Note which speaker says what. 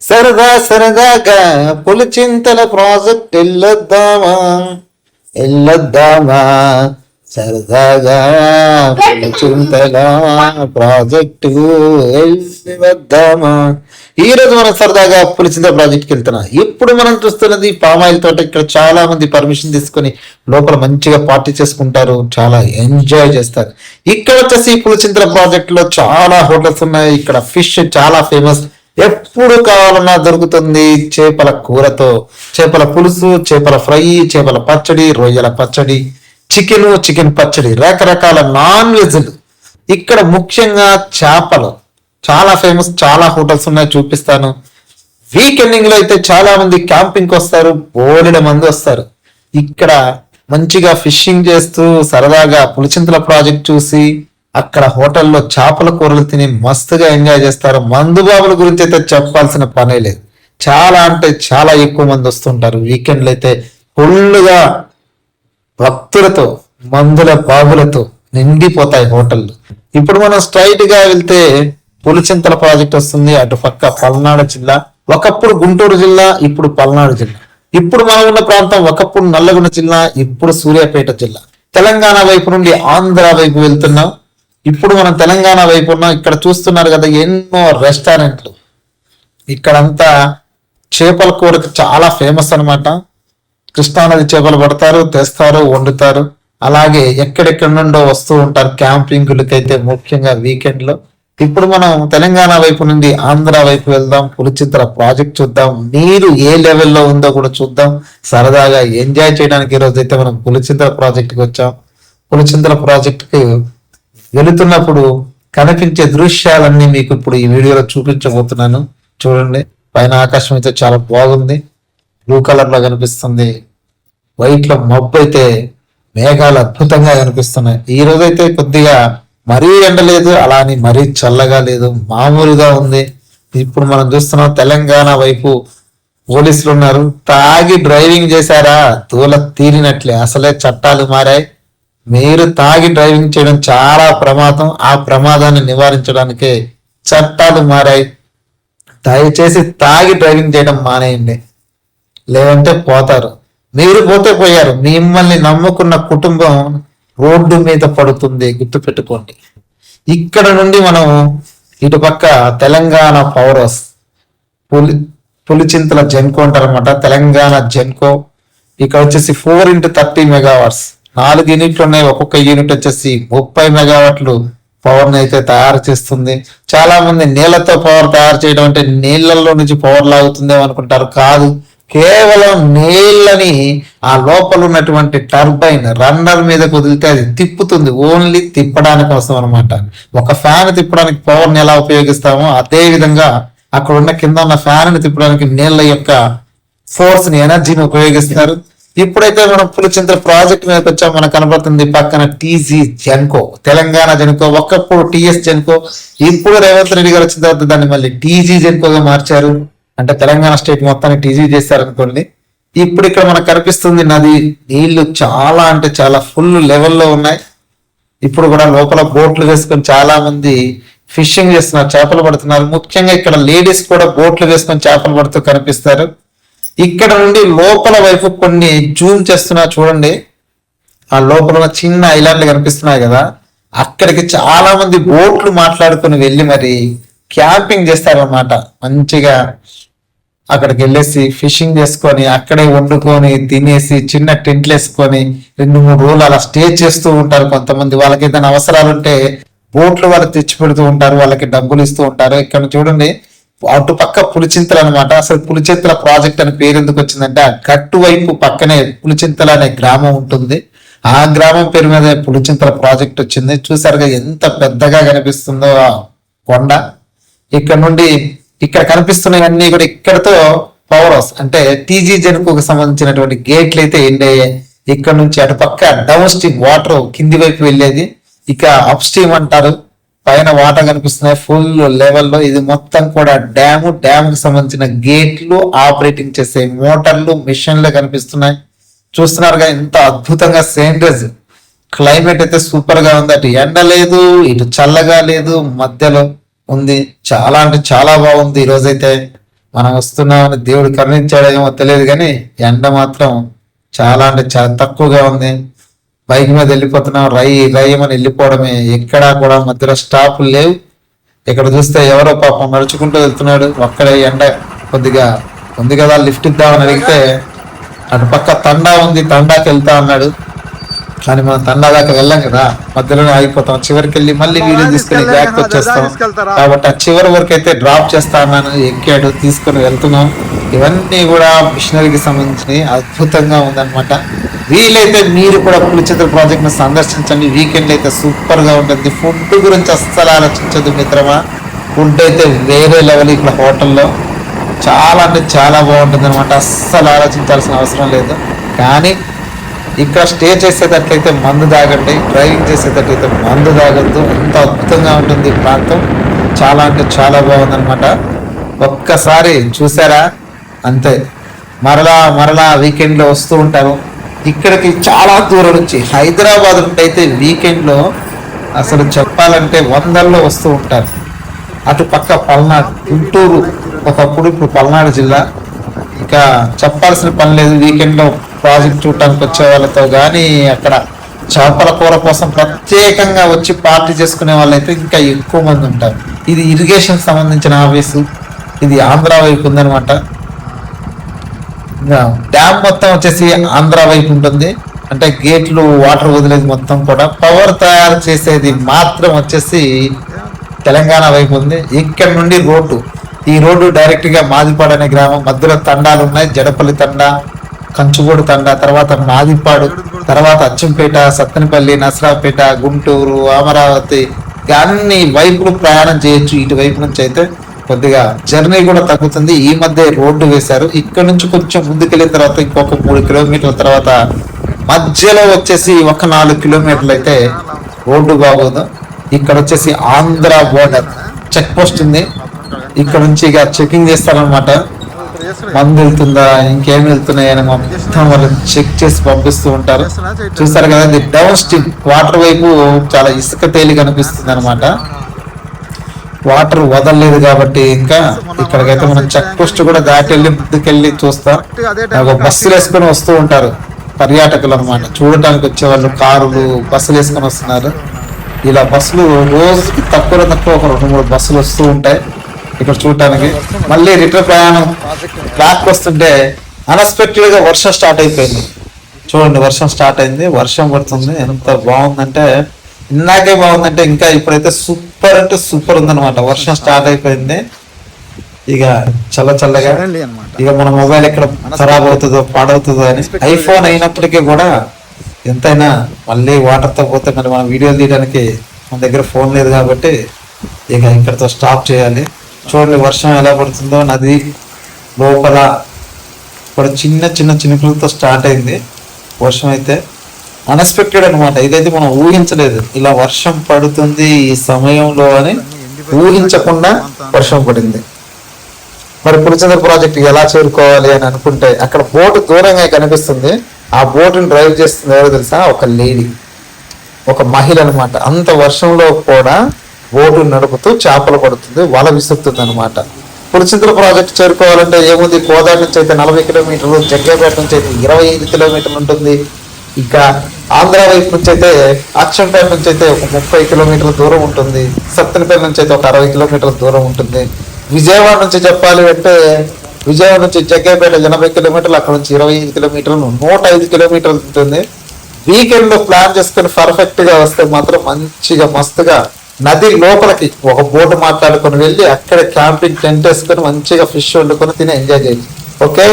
Speaker 1: సరదా సరదాగా పులిచింతల ప్రాజెక్ట్ వెళ్ళొద్దామా వెళ్ళొద్దామా సరదాగా పులిచింతల ప్రాజెక్టు వెళ్ళి వద్దామా? ఈ రోజు మనం సరదాగా పులిచింతల ప్రాజెక్ట్కి వెళ్తున్నాం. ఇప్పుడు మనం చూస్తున్నది పామాయిల్ తోట. ఇక్కడ చాలా మంది పర్మిషన్ తీసుకొని లోపల మంచిగా పార్టీ చేసుకుంటారు. చాలా ఎంజాయ్ చేస్తారు. ఇక్కడ వచ్చేసి పులిచింతల ప్రాజెక్ట్లో చాలా హోటల్స్ ఉన్నాయి. ఇక్కడ ఫిష్ చాలా ఫేమస్. ఎప్పుడు కావాలన్నా దొరుకుతుంది. చేపల కూరతో చేపల పులుసు చేపల ఫ్రై చేపల పచ్చడి రొయ్యల పచ్చడి చికెన్ చికెన్ పచ్చడి రకరకాల నాన్ వెజ్లు. ఇక్కడ ముఖ్యంగా చేపలు. చాలా ఫేమస్ చాలా హోటల్స్ ఉన్నాయి చూపిస్తాను. వీకెండింగ్లో అయితే చాలా మంది క్యాంపింగ్ వస్తారు బోలెడ మంది వస్తారు. ఇక్కడ మంచిగా ఫిషింగ్ చేస్తూ సరదాగా పులిచింతల ప్రాజెక్ట్ చూసి అక్కడ హోటల్లో చేపల కూరలు తిని మస్తుగా ఎంజాయ్ చేస్తారు. మందు బాబుల గురించి అయితే చెప్పాల్సిన పనే లేదు. చాలా అంటే చాలా ఎక్కువ మంది వస్తుంటారు. వీకెండ్లు అయితే ఫుల్గా భక్తులతో మందుల బాబులతో నిండిపోతాయి హోటళ్ళు. ఇప్పుడు మనం స్ట్రైట్గా వెళ్తే పులిచింతల ప్రాజెక్ట్ వస్తుంది. అటు పక్క పల్నాడు జిల్లా ఒకప్పుడు గుంటూరు జిల్లా ఇప్పుడు పల్నాడు జిల్లా. ఇప్పుడు మనం ఉన్న ప్రాంతం ఒకప్పుడు నల్లగొండ జిల్లా ఇప్పుడు సూర్యాపేట జిల్లా. తెలంగాణ వైపు నుండి ఆంధ్ర వైపు వెళ్తున్నాం. ఇప్పుడు మనం తెలంగాణ వైపు ఉన్నాం ఇక్కడ చూస్తున్నారు కదా ఎన్నో రెస్టారెంట్లు. ఇక్కడంతా చేపల కూరకు చాలా ఫేమస్ అన్నమాట. కృష్ణానది చేపలు పడతారు తెస్తారు వండుతారు. అలాగే ఎక్కడెక్కడ నుండో వస్తూ ఉంటారు క్యాంపింగ్లకైతే ముఖ్యంగా వీకెండ్లో ఇప్పుడు మనం తెలంగాణ వైపు నుండి ఆంధ్ర వైపు వెళ్దాం పులిచిత్ర ప్రాజెక్ట్ చూద్దాం నీరు ఏ లెవెల్లో ఉందో కూడా చూద్దాం. సరదాగా ఎంజాయ్ చేయడానికి ఈ అయితే మనం పులిచింతల ప్రాజెక్ట్కి వచ్చాం. పులిచింతల ప్రాజెక్ట్కి వెళుతున్నప్పుడు కనిపించే దృశ్యాలన్నీ మీకు ఇప్పుడు ఈ వీడియోలో చూపించబోతున్నాను. చూడండి పైన ఆకాశం అయితే చాలా బాగుంది. బ్లూ కలర్లో కనిపిస్తుంది. వైట్లో మబ్బు అయితే మేఘాలు అద్భుతంగా కనిపిస్తున్నాయి. ఈ రోజు అయితే కొద్దిగా మరీ ఎండ లేదు అలా అని మరీ చల్లగా లేదు మామూలుగా ఉంది. ఇప్పుడు మనం చూస్తున్నాం తెలంగాణ వైపు పోలీసులు ఉన్నారు. తాగి డ్రైవింగ్ చేశారా? తూల తీరినట్లే. అసలే చట్టాలు మారాయి. మీరు తాగి డ్రైవింగ్ చేయడం చాలా ప్రమాదం. ఆ ప్రమాదాన్ని నివారించడానికే చట్టాలు మారాయి. దయచేసి తాగి డ్రైవింగ్ చేయడం మానేయండి. లేదంటే పోతారు. మీరు పోతే పోయారు. మిమ్మల్ని నమ్ముకున్న కుటుంబం రోడ్డు మీద పడుతుంది. గుర్తుపెట్టుకోండి. ఇక్కడ నుండి మనం ఇటుపక్క తెలంగాణ పవర్ హౌస్ పులి పులిచింతల జెన్కో అంటారు అనమాట తెలంగాణ జెన్కో. ఇక్కడ వచ్చేసి ఫోర్ ఇంటూ థర్టీ మెగావాట్స్ నాలుగు యూనిట్లు ఉన్నాయి ఒక్కొక్క యూనిట్ వచ్చేసి ముప్పై మెగావాట్లు పవర్ని అయితే తయారు చేస్తుంది. చాలా మంది నీళ్ళతో పవర్ తయారు చేయడం అంటే నీళ్ళలో నుంచి పవర్ లాగుతుందేమో అనుకుంటారు. కాదు కేవలం నీళ్ళని ఆ లోపల ఉన్నటువంటి టర్బైన్ రన్నర్ మీద కుదిరితే అది తిప్పుతుంది. ఓన్లీ తిప్పడానికి కోసం అనమాట ఒక ఫ్యాన్ తిప్పడానికి పవర్ని ఎలా ఉపయోగిస్తామో అదే విధంగా అక్కడ ఉన్న కింద ఉన్న ఫ్యాన్ని తిప్పడానికి నీళ్ళ యొక్క ఫోర్స్ని ఎనర్జీని ఉపయోగిస్తారు. ఇప్పుడైతే మనం పులిచింత ప్రాజెక్ట్ మీద వచ్చాం. మనకు కనబడుతుంది పక్కన టీజీ జెన్కో తెలంగాణ జెన్కో ఒకప్పుడు టిఎస్ జెన్కో ఇప్పుడు రేవంత్ రెడ్డి గారు వచ్చిన తర్వాత దాన్ని మళ్ళీ టీజీ జెన్కోగా మార్చారు. అంటే తెలంగాణ స్టేట్ మొత్తాన్ని టీజీ చేశారు అనుకోండి ఇప్పుడు ఇక్కడ మనకు కనిపిస్తుంది నది నీళ్ళు చాలా అంటే చాలా ఫుల్ లెవెల్లో ఉన్నాయి. ఇప్పుడు కూడా లోపల బోట్లు వేసుకొని చాలా మంది ఫిషింగ్ చేస్తున్నారు చేపలు పడుతున్నారు. ముఖ్యంగా ఇక్కడ లేడీస్ కూడా బోట్లు వేసుకొని చేపలు పడుతూ కనిపిస్తారు. ఇక్కడ నుండి లోపల వైపు కొన్ని జూమ్ చేస్తున్నా చూడండి. ఆ లోపల చిన్న ఐలాండ్లు కనిపిస్తున్నాయి కదా. అక్కడికి చాలా మంది బోట్లు మాట్లాడుకొని వెళ్ళి మరి క్యాంపింగ్ చేస్తారన్నమాట. మంచిగా అక్కడికి వెళ్ళేసి ఫిషింగ్ చేసుకొని అక్కడే వండుకొని తినేసి చిన్న టెంట్లు వేసుకొని రెండు మూడు రోజులు అలా స్టే చేస్తూ ఉంటారు కొంతమంది. వాళ్ళకి ఏదైనా అవసరాలు ఉంటే బోట్లు వాళ్ళు తెచ్చి పెడుతూ ఉంటారు వాళ్ళకి డబ్బులు ఇస్తూ ఉంటారు. ఇక్కడ చూడండి అటు పక్క పులిచింతలు అనమాట అసలు పులిచింతల ప్రాజెక్ట్ అని పేరు ఎందుకు వచ్చిందంటే ఆ గట్టు వైపు పక్కనే పులిచింతల అనే గ్రామం ఉంటుంది. ఆ గ్రామం పేరు మీద పులిచింతల ప్రాజెక్ట్ వచ్చింది. చూసారుగా ఎంత పెద్దగా కనిపిస్తుందో ఆ కొండ. ఇక్కడ నుండి ఇక్కడ కనిపిస్తున్నవన్నీ కూడా ఇక్కడతో పవర్ హౌస్ అంటే టీజీ జెన్కు సంబంధించినటువంటి గేట్లు అయితే ఎండ్. అయ్యాయి ఇక్కడ నుంచి అటు పక్క డౌన్ స్ట్రీమ్ వాటర్ కింది వైపు వెళ్ళేది. ఇక అప్ స్ట్రీమ్ అంటారు. పైన వాటర్ కనిపిస్తున్నాయి. ఫుల్ లెవెల్లో ఇది మొత్తం కూడా డ్యామ్ డ్యామ్కి సంబంధించిన గేట్లు ఆపరేటింగ్ చేసే మోటార్లు మిషన్లు కనిపిస్తున్నాయి. చూస్తున్నారుగా ఎంత అద్భుతంగా సేండ్రజ్ క్లైమేట్ అయితే సూపర్గా ఉంది. అటు ఎండ లేదు ఇటు చల్లగా లేదు మధ్యలో ఉంది. చాలా అంటే చాలా బాగుంది. ఈ రోజైతే మనం వస్తున్నామని దేవుడు కరుణించాడేమో తెలియదు కానీ ఎండ మాత్రం చాలా అంటే చాలా తక్కువగా ఉంది. బైక్ మీద వెళ్ళిపోతున్నాం రై రయ్యమని వెళ్ళిపోవడమే. ఎక్కడా కూడా మధ్యలో స్టాపులు లేవు. ఇక్కడ చూస్తే ఎవరో పాపం నడుచుకుంటూ వెళ్తున్నాడు. ఒక్కడే ఎండ కొద్దిగా ఉంది కదా లిఫ్ట్ ఇద్దామని అడిగితే అటు పక్క తండా ఉంది తండాకి వెళ్తా అన్నాడు. కానీ మనం తండా దాకా వెళ్ళాం కదా మధ్యలోనే ఆగిపోతాం. చివరికి వెళ్ళి మళ్ళీ వీడియో తీసుకుని బ్యాక్ వచ్చేస్తాం. కాబట్టి ఆ చివరి వరకు అయితే డ్రాప్ చేస్తా అన్నాను. ఎక్కాడు తీసుకొని వెళ్తున్నాం. ఇవన్నీ కూడా మిషనరీకి సంబంధించినవి. అద్భుతంగా ఉందన్నమాట. వీలైతే మీరు కూడా పులిచిత్ర ప్రాజెక్ట్ని సందర్శించండి. వీకెండ్ అయితే సూపర్గా ఉంటుంది. ఫుడ్ గురించి అస్సలు ఆలోచించదు మిత్రమా. ఫుడ్ అయితే వేరే లెవెల్ ఇక్కడ హోటల్లో. చాలా అంటే చాలా బాగుంటుంది అనమాట అస్సలు ఆలోచించాల్సిన అవసరం లేదు. కానీ ఇక్కడ స్టే చేసేటట్లయితే మందు తాగండి. డ్రైవింగ్ చేసేటట్లయితే మందు తాగద్దు. ఎంత అద్భుతంగా ఉంటుంది ఈ ప్రాంతం. చాలా అంటే చాలా బాగుందనమాట ఒక్కసారి చూసారా? అంతే. మరలా మరలా వీకెండ్లో వస్తూ ఉంటారు. ఇక్కడికి చాలా దూరం నుంచి హైదరాబాద్ నుండి అయితే వీకెండ్లో అసలు చెప్పాలంటే వందల్లో వస్తూ ఉంటారు. అటు పక్క పల్నాడు గుంటూరు ఒకప్పుడు ఇప్పుడు పల్నాడు జిల్లా. ఇంకా చెప్పాల్సిన పని లేదు వీకెండ్లో ప్రాజెక్ట్ చూడటానికి వచ్చే వాళ్ళతో కానీ అక్కడ చేపల కూర కోసం ప్రత్యేకంగా వచ్చి పార్టీ చేసుకునే వాళ్ళైతే ఇంకా ఎక్కువ మంది ఉంటారు. ఇది ఇరిగేషన్ సంబంధించిన ఆఫీసు. ఇది ఆంధ్ర వైపు ఉందన్నమాట. డ్యామ్ మొత్తం వచ్చేసి ఆంధ్ర వైపు ఉంటుంది. అంటే గేట్లు వాటర్ వదిలేది మొత్తం కూడా. పవర్ తయారు చేసేది మాత్రం వచ్చేసి తెలంగాణ వైపు ఉంది. ఇక్కడ నుండి రోడ్డు. ఈ రోడ్డు డైరెక్ట్గా మాదిపాడు అనే గ్రామం. మధ్యలో తండాలు ఉన్నాయి. జడపల్లి తండా కంచుగోడు తండా తర్వాత మాదిపాడు తర్వాత అచ్చంపేట సత్తెనపల్లి నసరాపేట గుంటూరు అమరావతి. అన్ని వైపులు ప్రయాణం చేయొచ్చు. ఇటువైపు నుంచి అయితే కొద్దిగా జర్నీ కూడా తగ్గుతుంది. ఈ మధ్య రోడ్డు వేశారు. ఇక్కడ నుంచి కొంచెం ముందుకెళ్ళిన తర్వాత ఇంకొక మూడు కిలోమీటర్ల తర్వాత మధ్యలో వచ్చేసి ఒక నాలుగు కిలోమీటర్లు అయితే రోడ్డు బాగోదు. ఇక్కడ వచ్చేసి ఆంధ్ర బోర్డర్ చెక్ పోస్ట్ ఉంది. ఇక్కడ నుంచి ఇక చెకింగ్ చేస్తారనమాట మందు వెళ్తుందా ఇంకేం వెళ్తున్నాయని మొత్తం వాళ్ళు చెక్ చేసి పంపిస్తూ ఉంటారు. చూస్తారు కదా ఇది డౌన్ స్ట్రీమ్ వాటర్ వైపు చాలా ఇసుక తేలి కనిపిస్తుంది అనమాట వాటర్ వదలలేదు కాబట్టి ఇంకా ఇక్కడికైతే మనం చెక్ పోస్ట్ కూడా దాటి వెళ్ళి ముందుకెళ్ళి చూస్తాం. ఒక బస్సులు వేసుకొని వస్తూ ఉంటారు. పర్యాటకులు అనమాట చూడటానికి వచ్చే వాళ్ళు కారులు బస్సులు వేసుకొని వస్తున్నారు. ఇలా బస్సులు రోజుకి తక్కువ తక్కువ ఒక రెండు మూడు బస్సులు వస్తూ ఉంటాయి ఇక్కడ చూడటానికి. మళ్ళీ రిటర్న్ ప్రయాణం బ్యాక్ వస్తుంటే అన్ఎక్స్పెక్టెడ్గా వర్షం స్టార్ట్ అయిపోయింది. చూడండి వర్షం స్టార్ట్ అయింది. వర్షం పడుతుంది. ఎంత బాగుందంటే ఇందాకే బాగుందంటే ఇంకా ఇప్పుడైతే సూపర్ అంటే సూపర్ ఉందన్నమాట. వర్షం స్టార్ట్ అయిపోయింది. ఇక చల్ల చల్లగా ఇక మన మొబైల్ ఎక్కడ ఖరాబ్ అవుతుందో పాడవుతుందో అని ఐఫోన్ అయినప్పటికీ కూడా ఎంతైనా మళ్ళీ వాటర్తో పోతే మరి మనం వీడియోలు తీయడానికి మన దగ్గర ఫోన్ లేదు కాబట్టి ఇక ఇక్కడతో స్టాప్ చేయాలి. చూడండి వర్షం ఎలా పడుతుందో నది లోపల కూడా చిన్న చిన్న చినుకులతో స్టార్ట్ అయింది. వర్షం అయితే అన్ఎక్స్పెక్టెడ్ అనమాట ఇదైతే మనం ఊహించలేదు. ఇలా వర్షం పడుతుంది ఈ సమయంలో అని ఊహించకుండా వర్షం పడింది. మరి పులిచంద్ర ప్రాజెక్ట్ ఎలా చేరుకోవాలి అని అనుకుంటే అక్కడ బోటు దూరంగా కనిపిస్తుంది. ఆ బోటుని డ్రైవ్ చేస్తుంది ఎవరో తెలుసా? ఒక లేడీ. ఒక మహిళ అనమాట అంత వర్షంలో కూడా బోటు నడుపుతూ చేపలు పడుతుంది వల విసురుతుంది అనమాట పులిచింతల ప్రాజెక్ట్ చేరుకోవాలంటే ఏముంది? కోదాడ నుంచి అయితే నలభై కిలోమీటర్లు జగ్గేపేట నుంచి అయితే ఇరవై ఐదు కిలోమీటర్లు ఉంటుంది. ఇక ఆంధ్ర వైపు నుంచి అయితే అక్షంపేట నుంచి అయితే ఒక ముప్పై కిలోమీటర్ల దూరం ఉంటుంది. సత్తెనపేట నుంచి అయితే ఒక అరవై కిలోమీటర్ల దూరం ఉంటుంది. విజయవాడ నుంచి చెప్పాలి అంటే విజయవాడ నుంచి జగ్గేపేట ఎనభై కిలోమీటర్లు అక్కడ నుంచి ఇరవై ఐదు కిలోమీటర్లు నూట ఐదు కిలోమీటర్లు ఉంటుంది. వీకెండ్లో ప్లాన్ చేసుకుని పర్ఫెక్ట్గా వస్తే మాత్రం మంచిగా మస్తుగా నది లోపలికి ఒక బోటు మాట్లాడుకొని వెళ్ళి అక్కడ క్యాంపింగ్ టెంట్ వేసుకొని మంచిగా ఫిష్ వండుకొని తిని ఎంజాయ్ చేయాలి ఓకే?